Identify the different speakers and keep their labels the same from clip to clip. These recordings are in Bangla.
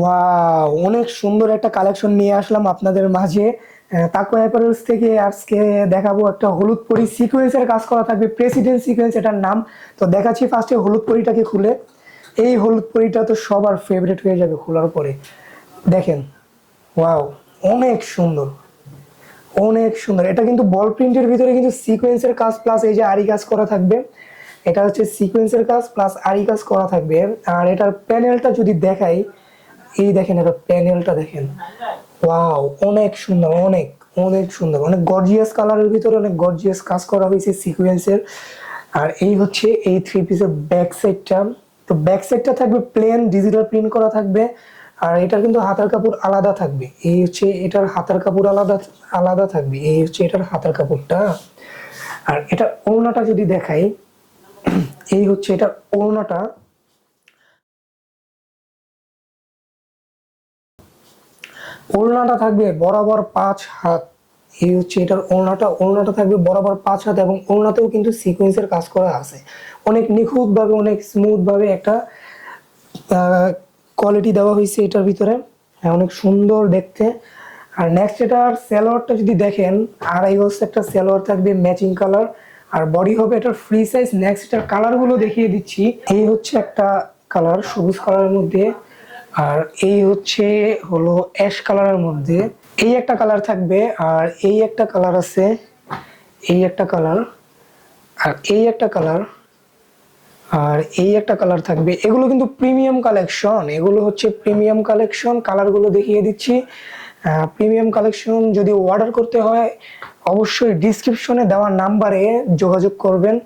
Speaker 1: ওয়াও অনেক সুন্দর একটা কালেকশন নিয়ে আসলাম আপনাদের মাঝে। তাকো অ্যাপারেলস থেকে আজকে দেখাবো একটা হলুদ পরি সিকোয়েন্সের কাজ করা থাকবে প্রেসিডেন্ট সিকোয়েন্স এটার নাম। তো দেখাচ্ছি ফার্স্টে হলুদ পরিটাকে খুলে। এই হলুদ পরিটা তো সবার ফেভারিট হয়ে যাবে খোলার পরে। দেখেন ওয়াও অনেক সুন্দর। অনেক সুন্দর। এটা কিন্তু বল প্রিন্টের ভিতরে কিন্তু সিকোয়েন্সের কাজ প্লাস এই যে আরি কাজ করা থাকবে। এটা হচ্ছে সিকোয়েন্সের কাজ প্লাস আরি কাজ করা থাকবে। আর এটার প্যানেলটা যদি দেখাই এই দেখেন এটা প্যানেলটা দেখেন। ওয়াও, অনেক সুন্দর, অনেক অনেক সুন্দর, অনেক গর্জিয়াস কালারের ভিতরে অনেক গর্জিয়াস কাজ করা হয়েছে সিকুয়েন্সের আর এই হচ্ছে এই থ্রি পিসের ব্যাক সাইডটা তো ব্যাক সাইডটা থাকবে প্লেন ডিজিটাল প্রিন্ট করা থাকবে, আর এটার কিন্তু হাতার কাপড় আলাদা থাকবে। এই হচ্ছে এটার হাতার কাপড় আলাদা আলাদা থাকবে। এই হচ্ছে এটার হাতার কাপড়টা। আর এটা ওড়নাটা যদি দেখাই, এই হচ্ছে এটার ওড়নাটা। ওড়নাটা থাকবে বরাবর পাঁচ হাত। এই হচ্ছে এটার ওড়নাটা ওড়নাটা থাকবে বরাবর পাঁচ হাত এবং ওড়নাতেও কিন্তু সিকোয়েন্সের কাজ করা আছে। অনেক নিখুঁতভাবে অনেক স্মুথভাবে একটা কোয়ালিটি দেওয়া হয়েছে এটার ভিতরে। হ্যাঁ, অনেক সুন্দর দেখতে। আর নেক্সট এটার স্যালোয়ারটা যদি দেখেন আড়াই গজ একটা স্যালোয়ার থাকবে ম্যাচিং কালার আর বডি হবে এটার ফ্রি সাইজ নেক্সট এটার কালারগুলো দেখিয়ে দিচ্ছি। এই হচ্ছে একটা কালার সবুজ কালারের মধ্যে। আর এই হচ্ছে, হলো অ্যাশ কালারের মধ্যে। এই একটা কালার থাকবে, আর এই একটা কালার আছে, এই একটা কালার আর এই একটা কালার আর এই একটা কালার থাকবে। এগুলো কিন্তু প্রিমিয়াম কালেকশন এগুলো হচ্ছে প্রিমিয়াম কালেকশন কালারগুলো দেখিয়ে দিচ্ছি। প্রিমিয়াম কালেকশন যদি অর্ডার করতে হয়, অবশ্যই ডিসক্রিপশনে দেওয়া নাম্বারে যোগাযোগ করবেন।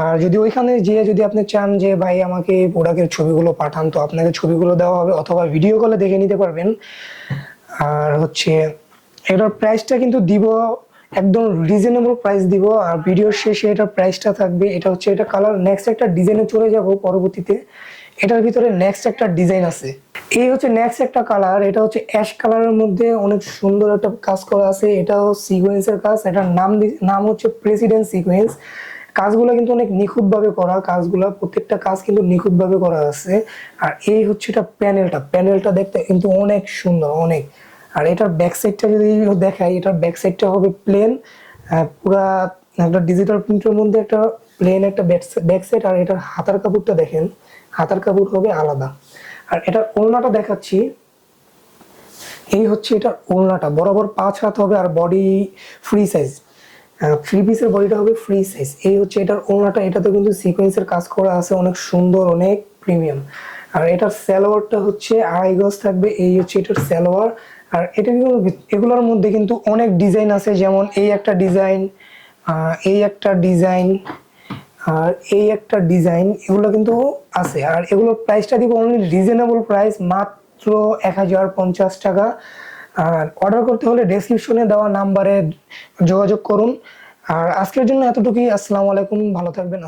Speaker 1: আর যদি ওইখানে যেয়ে যদি আপনি চান যে, ভাই, আমাকে প্রোডাক্টের ছবিগুলো পাঠান তো আপনাকে ছবিগুলো দেওয়া হবে অথবা ভিডিও কলে দেখে নিতে পারবেন। আর হচ্ছে, এটার প্রাইসটা কিন্তু দিব, একদম রিজনেবল প্রাইস দিব। আর ভিডিওর শেষে এটার প্রাইসটা থাকবে, এটা হচ্ছে, এটা কালার নেক্সট একটা ডিজাইনে চলে যাব পরবর্তীতে। এটার ভিতরে নেক্সট একটা ডিজাইন আছে। এই হচ্ছে নেক্সট একটা কালার এটা হচ্ছে অ্যাশ কালারের মধ্যে অনেক সুন্দর একটা কাজ করা আছে। এটাও সিকোয়েন্সের কাজ, এটার নাম নাম হচ্ছে প্রেসিডেন্ট সিকোয়েন্স কাজগুলো কিন্তু অনেক নিখুঁতভাবে করা, কাজগুলো, প্রত্যেকটা কাজ কিন্তু নিখুঁতভাবে করা আছে। আর এই হচ্ছে এটা প্যানেলটা প্যানেলটা দেখতে কিন্তু অনেক সুন্দর, অনেক। আর এটার ব্যাক সাইডটা যদি দেখাই, এটার ব্যাক সাইডটা হবে প্লেন পুরা একটা ডিজিটাল প্রিন্টের মধ্যে একটা প্লেন একটা ব্যাক সাইড আর এটার হাতার কাপড়টা দেখেন, হাতার কাপড় হবে আলাদা। আর এটার ওড়নাটা দেখাচ্ছি। এই হচ্ছে এটার ওড়নাটা, বরাবর পাঁচ হাত হবে আর বডি ফ্রি সাইজ থ্রি পিসের বডিটা হবে ফ্রি সাইজ এই হচ্ছে এটার ওড়নাটা, এটাতে কিন্তু সিকোয়েন্সের কাজ করা আছে, অনেক সুন্দর, অনেক প্রিমিয়াম আর এটার স্যালোয়ারটা হচ্ছে আড়াই গজ থাকবে, এই হচ্ছে এটার স্যালোয়ার আর এটা এগুলোর মধ্যে কিন্তু অনেক ডিজাইন আছে, যেমন এই একটা ডিজাইন এই একটা ডিজাইন আর এই একটা ডিজাইন এগুলো কিন্তু আছে। আর এগুলোর প্রাইসটা দিব অনলি রিজনেবল প্রাইস মাত্র এক হাজার পঞ্চাশ টাকা। আর অর্ডার করতে হলে ডেসক্রিপশনে দেওয়া নাম্বারে যোগাযোগ করুন। আর আজকের জন্য এতটুকুই। আসসালামু আলাইকুম। ভালো থাকবেন।